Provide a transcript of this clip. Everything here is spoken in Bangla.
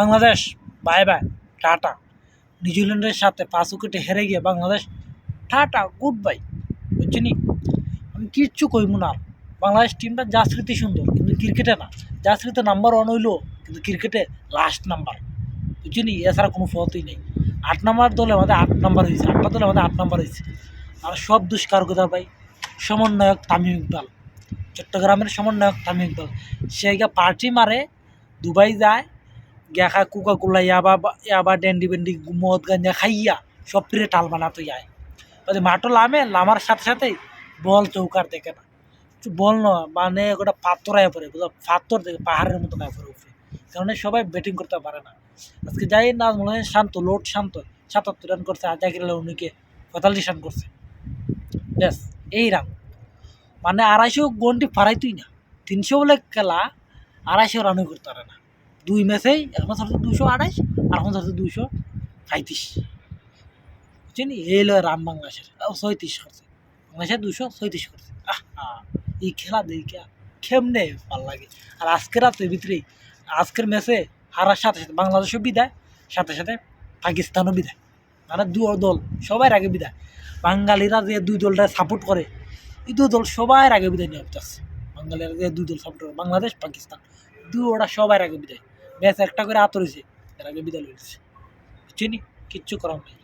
Bangladesh bye bye tata. নিউজিল্যান্ডের সাথে পাঁচ উইকেটে হেরে গিয়ে বাংলাদেশ, টাটা গুড বাই বুঝছিনি আমি কিচ্ছু কইব না। বাংলাদেশ টিমটা স্মৃতি সুন্দর, কিন্তু ক্রিকেটে না। স্মৃতি নাম্বার ওয়ান হইল, কিন্তু ক্রিকেটে লাস্ট নাম্বার বুঝছিনি এছাড়া কোনো পথই নেই। আট নাম্বার দলে আমাদের আট নাম্বার হয়েছে। আটটা দলে আমাদের আট নাম্বার হয়েছে। আর সব দুষ্কার ভাই। সমন্বয়ক তামিম ইকবাল। চট্টগ্রামের সমন্বয়ক তামিম ইকবাল। সে পার্টি মারে, দুবাই যায় গিয়া খায় কোকা কোলা ইয়াবা ইয়াবা ডেন্ডি বেন্ডি মদ গাঞ্জা খাইয়া সব ফিরে টাল বানাতে যায়। বলে মাটো লামে, লামার সাথে সাথে বল চৌকার দেখে না। বল নয় মানে ওটা পাথর আয় পড়ে পাথর দেখে, পাহাড়ের মতো আয় পড়ে উপরে। কারণ সবাই ব্যাটিং করতে পারে না। আজকে যাই না মনে হয় শান্ত, লোড শান্ত, সাতাত্তর রান করছে আর জাকির আল উনিকে পঁয়তাল্লিশ রান করছে। ব্যাস, এই রান মানে আড়াইশো গন্টি ফারাইতুই না। তিনশো বলে খেলা, আড়াইশো রানও করতে পারে না। দুই ম্যাচেই, এখন ধরছে দুশো আড়াইশ আর এখন ধরছে দুশো পঁয়ত্রিশ। বুঝছেন? এই হলো রান বাংলাদেশের ছয়ত্রিশ করছে। বাংলাদেশের দুশো ছয়ত্রিশ করছে। আহ! এই খেলা দেখা খেমনে ভালো লাগে। আর আজকের রাতের ভিতরেই, আজকের ম্যাচে হারার সাথে সাথে বাংলাদেশও বিদায়, সাথে সাথে পাকিস্তানও বিদায়। মানে দু দল সবার আগে বিদায়। বাঙালিরা যে দুই দলটা সাপোর্ট করে, এই দু দল সবার আগে বিদায় নিয়ে যাচ্ছে বাঙালিরা যে দুই দল সাপোর্ট করে, বাংলাদেশ, পাকিস্তান দুই ওটা সবার আগে বিদায়। ম্যাচ একটা করে আতরেছে এর আগে বিদায় লড়েছে চিনি কিচ্ছু করার নেই।